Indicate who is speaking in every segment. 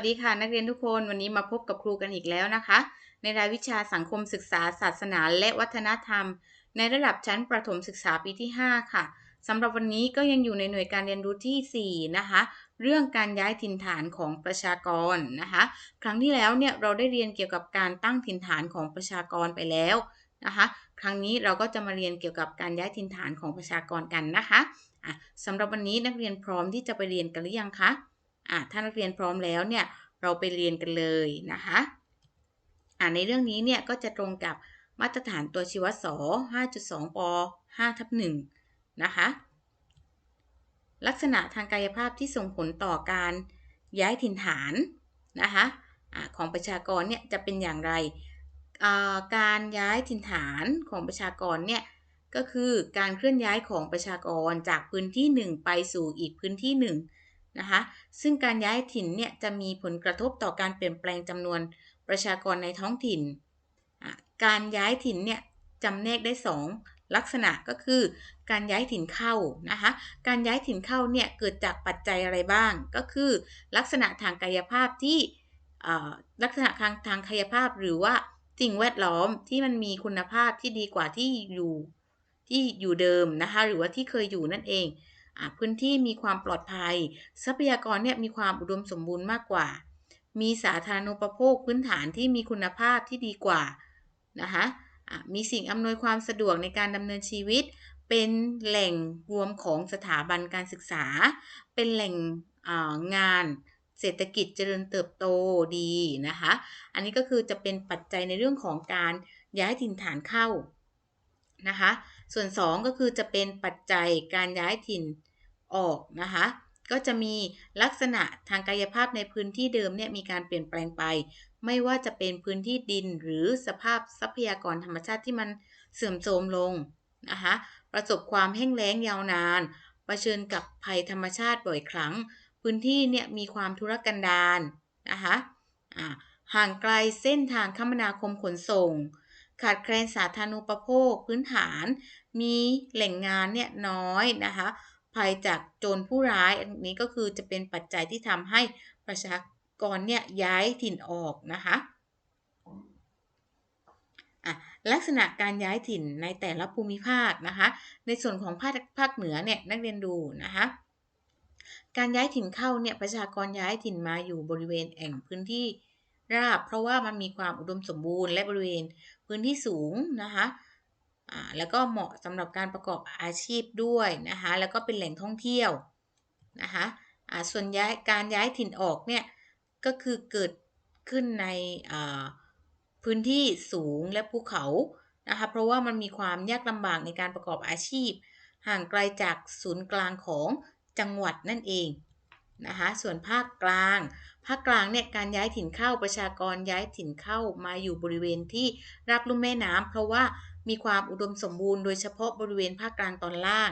Speaker 1: วัสดีค่ะนักเรียนทุกคนวันนี้มาพบกับครูกันอีกแล้วนะคะ ในรายวิชาสังคมศึกษาศาสนาและวัฒนธรรม ในระดับชั้นประถมศึกษาปีที่ 5 ค่ะสำหรับวันนี้ก็ยังอยู่ในหน่วยการเรียนรู้ที่ 4 นะคะ เรื่องการย้ายถิ่นฐานของประชากรนะคะ ครั้งที่แล้วเนี่ยเราได้เรียนเกี่ยวกับการตั้งถิ่นฐานของประชากรไปแล้วนะคะ ครั้งนี้เราก็จะมาเรียนเกี่ยวกับการย้ายถิ่นฐานของประชากรกันนะคะะสำหรับวันนี้นักเรียนพร้อมที่จะไปเรียนกันหรือยังคะ อะถ้านักเรียนพร้อมแล้วเนี่ยเราไปเรียนกันเลยนะคะอะในเรื่องนี้เนี่ยก็จะตรงกับมาตรฐานตัวชีวศ5.2ป5ทับ1นะคะ ลักษณะทางกายภาพที่ส่งผลต่อการย้ายถิ่นฐานนะคะอะของประชากรเนี่ยจะเป็นอย่างไร การย้ายถิ่นฐานของประชากรเนี่ยก็คือการเคลื่อนย้ายของประชากรจากพื้นที่หนึ่งไปสู่อีกพื้นที่หนึ่ง นะคะซึ่งการย้ายถิ่นเนี่ยจะมีผลกระทบต่อการเปลี่ยนแปลงจำนวนประชากรในท้องถิ่น การย้ายถิ่นเนี่ยจำแนกได้ 2 ลักษณะก็คือ การย้ายถิ่นเข้านะคะการย้ายถิ่นเข้าเนี่ยเกิดจากปัจจัยอะไรบ้าง ก็คือ ลักษณะทางกายภาพที่ลักษณะทางทางกายภาพหรือว่าสิ่งแวดล้อมที่มันมีคุณภาพที่ดีกว่าที่อยู่ที่อยู่เดิมนะคะหรือว่าที่เคยอยู่นั่นเอง พื้นที่มีความปลอดภัย ทรัพยากรเนี่ยมีความอุดมสมบูรณ์มากกว่า มีสาธารณูปโภคพื้นฐานที่มีคุณภาพที่ดีกว่านะคะมีสิ่งอำนวยความสะดวกในการดำเนินชีวิต เป็นแหล่งรวมของสถาบันการศึกษา เป็นแหล่งงานเศรษฐกิจเจริญเติบโตดีนะคะ อันนี้ก็คือจะเป็นปัจจัยในเรื่องของการย้ายถิ่นฐานเข้านะคะ ส่วน 2 ก็คือจะเป็นปัจจัยการย้ายถิ่น ออกนะคะก็จะมีลักษณะทางกายภาพในพื้นที่เดิมเนี่ยมีการเปลี่ยนแปลงไป ไม่ว่าจะเป็นพื้นที่ดินหรือสภาพทรัพยากรธรรมชาติที่มันเสื่อมโทรมลงนะคะประสบความแห้งแล้งยาวนานปเผชิญกับภัยธรรมชาติบ่อยครั้ง พื้นที่เนี่ยมีความทุรกันดารนะคะห่างไกลเส้นทางคมนาคมขนส่ง ขาดแคลนสาธารณูปโภคพื้นฐาน มีแหล่งงานเนี่ยน้อยนะคะ ภัยจากโจรผู้ร้าย อันนี้ก็คือจะเป็นปัจจัยที่ทำให้ประชากรเนี่ยย้ายถิ่นออกนะคะลักษณะการย้ายถิ่นในแต่ละภูมิภาคนะคะ ในส่วนของภาคภาคเหนือเนี่ยนักเรียนดูนะคะการย้ายถิ่นเข้าเนี่ยประชากรย้ายถิ่นมาอยู่บริเวณแอ่งพื้นที่ราบ เพราะว่ามันมีความอุดมสมบูรณ์และบริเวณพื้นที่สูงนะคะ แล้วก็เหมาะสำหรับการประกอบอาชีพด้วยนะคะแล้วก็เป็นแหล่งท่องเที่ยวนะคะส่วนย้ายการย้ายถิ่นออกเนี่ยก็คือเกิดขึ้นในพื้นที่สูงและภูเขานะคะเพราะว่ามันมีความยากลำบากในการประกอบอาชีพ ห่างไกลจากศูนย์กลางของจังหวัดนั่นเอง นะคะส่วนภาคกลาง ภาคกลางเนี่ยการย้ายถิ่นเข้าประชากรย้ายถิ่นเข้ามาอยู่บริเวณที่รับลุ่มแม่น้ำเพราะว่ามีความอุดมสมบูรณ์โดยเฉพาะบริเวณภาคกลางตอนล่าง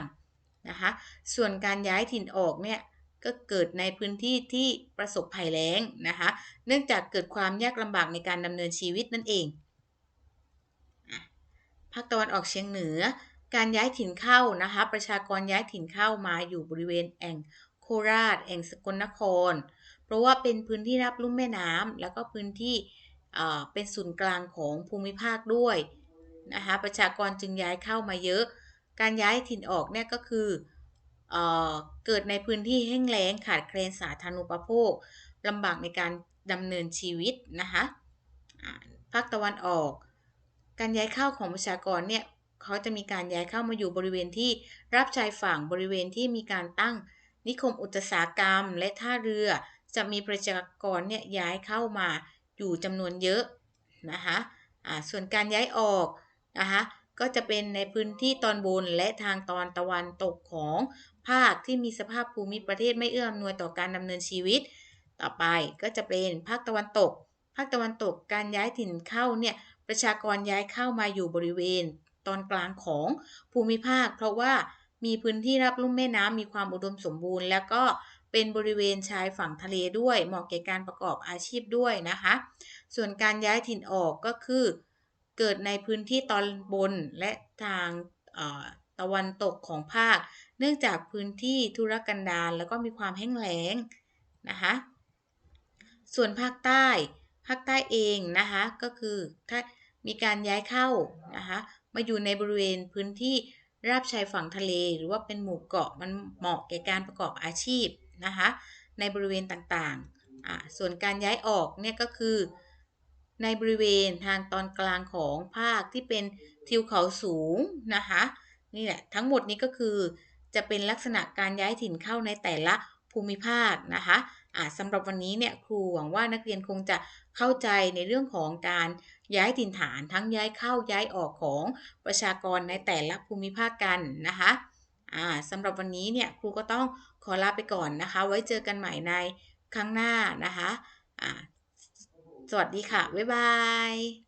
Speaker 1: นะคะส่วนการย้ายถิ่นออกเนี่ยก็เกิดในพื้นที่ที่ประสบภัยแล้งนะคะเนื่องจากเกิดความยากลำบากในการดำเนินชีวิตนั่นเองภาคตะวันออกเฉียงเหนือ การย้ายถิ่นเข้านะคะประชากรย้ายถิ่นเข้ามาอยู่บริเวณแอ่ง โคราชแอ่งสกลนคร เพราะว่าเป็นพื้นที่รับลุ่มแม่น้ำแล้วก็พื้นที่เป็นศูนย์กลางของภูมิภาคด้วยนะคะประชากรจึงย้ายเข้ามาเยอะ การย้ายถิ่นออกเนี่ยก็คือเออเกิดในพื้นที่แห้งแล้งขาดแคลนสาธารณูปโภคลำบากในการดำเนินชีวิตนะคะภาคตะวันออก การย้ายเข้าของประชากรเนี่ยเขาจะมีการย้ายเข้ามาอยู่บริเวณที่รับชายฝั่งบริเวณที่มีการตั้ง นิคมอุตสาหกรรมและท่าเรือจะมีประชากรเนี่ยย้ายเข้ามาอยู่จำนวนเยอะนะคะะส่วนการย้ายออกนะคะก็จะเป็นในพื้นที่ตอนบนและทางตอนตะวันตกของภาคที่มีสภาพภูมิประเทศไม่เอื้ออำนวยต่อการดำเนินชีวิต ต่อไปก็จะเป็นภาคตะวันตก ภาคตะวันตกการย้ายถิ่นเข้าเนี่ยประชากรย้ายเข้ามาอยู่บริเวณตอนกลางของภูมิภาค เพราะว่า มีพื้นที่รับลุ่มแม่น้ำมีความอุดมสมบูรณ์ แล้วก็เป็นบริเวณชายฝั่งทะเลด้วยเหมาะแก่การประกอบอาชีพด้วยนะคะ ส่วนการย้ายถิ่นออกก็คือ เกิดในพื้นที่ตอนบนและทางตะวันตกของภาค เนื่องจากพื้นที่ทุรกันดารแล้วก็มีความแห้งแล้งนะคะส่วนภาคใต้ภาคใต้เองนะคะก็คือถ้ามีการย้ายเข้านะคะมาอยู่ในบริเวณพื้นที่ ราบชายฝั่งทะเล หรือว่าเป็นหมู่เกาะมันเหมาะแก่การประกอบอาชีพนะคะในบริเวณต่างๆอ่าส่วนการย้ายออกเนี่ยก็คือ ในบริเวณทางตอนกลางของภาคที่เป็นทิวเขาสูงนะคะนี่แหละทั้งหมดนี้ก็คือจะเป็นลักษณะการย้ายถิ่นเข้าในแต่ละภูมิภาคนะคะ สำหรับวันนี้เนี่ยครูหวังว่านักเรียนคงจะเข้าใจในเรื่องของการย้ายถิ่นฐานทั้งย้ายเข้าย้ายออกของประชากรในแต่ละภูมิภาคกันนะคะอ่าสำหรับวันนี้เนี่ยครูก็ต้องขอลาไปก่อนนะคะ ไว้เจอกันใหม่ในครั้งหน้านะคะอ่าสวัสดีค่ะ บ๊ายบาย